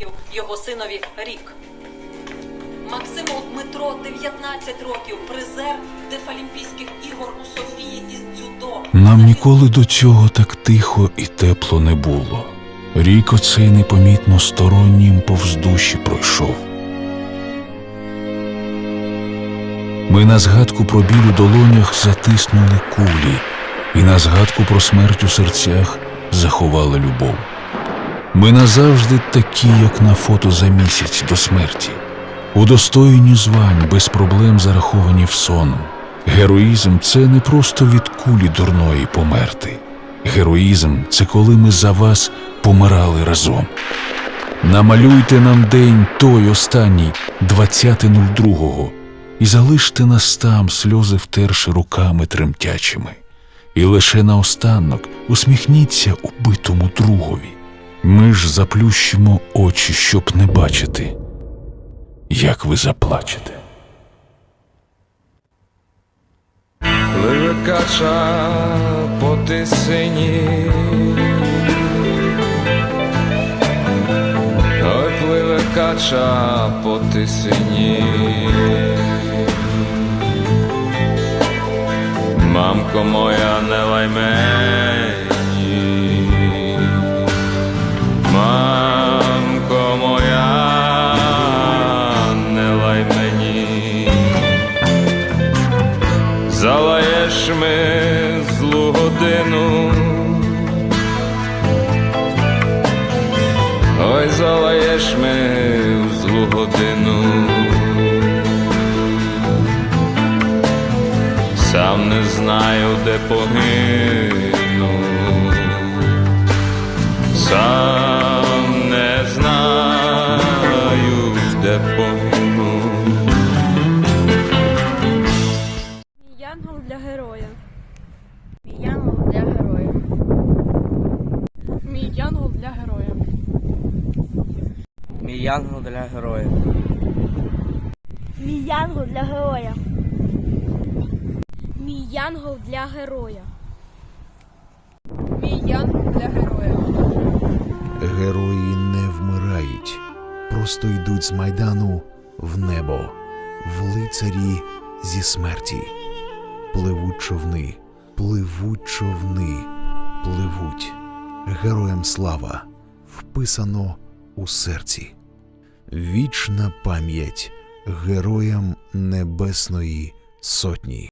років його синові рік. Максиму Дмитро 19 років, призер Дефалімпійських ігор у Софії із дзюдо. Нам ніколи до цього так тихо і тепло не було. Рік оцей непомітно стороннім повз душі пройшов. Ми на згадку про біль у долонях затиснули кулі, і на згадку про смерть у серцях заховали любов. Ми назавжди такі, як на фото за місяць до смерті, удостоєні звань, без проблем зараховані в сон. Героїзм це не просто від кулі дурної померти. Героїзм це коли ми за вас помирали разом. Намалюйте нам день той останній, 20.02, і залиште нас там, сльози втерши руками тремтячими. І лише наостанок усміхніться убитому другові. Ми ж заплющимо очі, щоб не бачити, як ви заплачете. Пливе кача по. Ой, пливе кача по тисині. Мамко моя, не лай мені. Годину. Ой, залаєш ми в злу годину. Сам не знаю, де погину. Сам не знаю, де погину. Янгол для героя. Мій янгол для героя. Мій янгол для героя. Мій янгол для героя. Мій янгол для героя. Мій янгол для героя. Мій янгол для героя. Герої не вмирають, просто йдуть з майдану в небо, в лицарі зі смерті. Пливуть човни, пливуть човни, пливуть. Героям слава вписано у серці. Вічна пам'ять героям Небесної Сотні.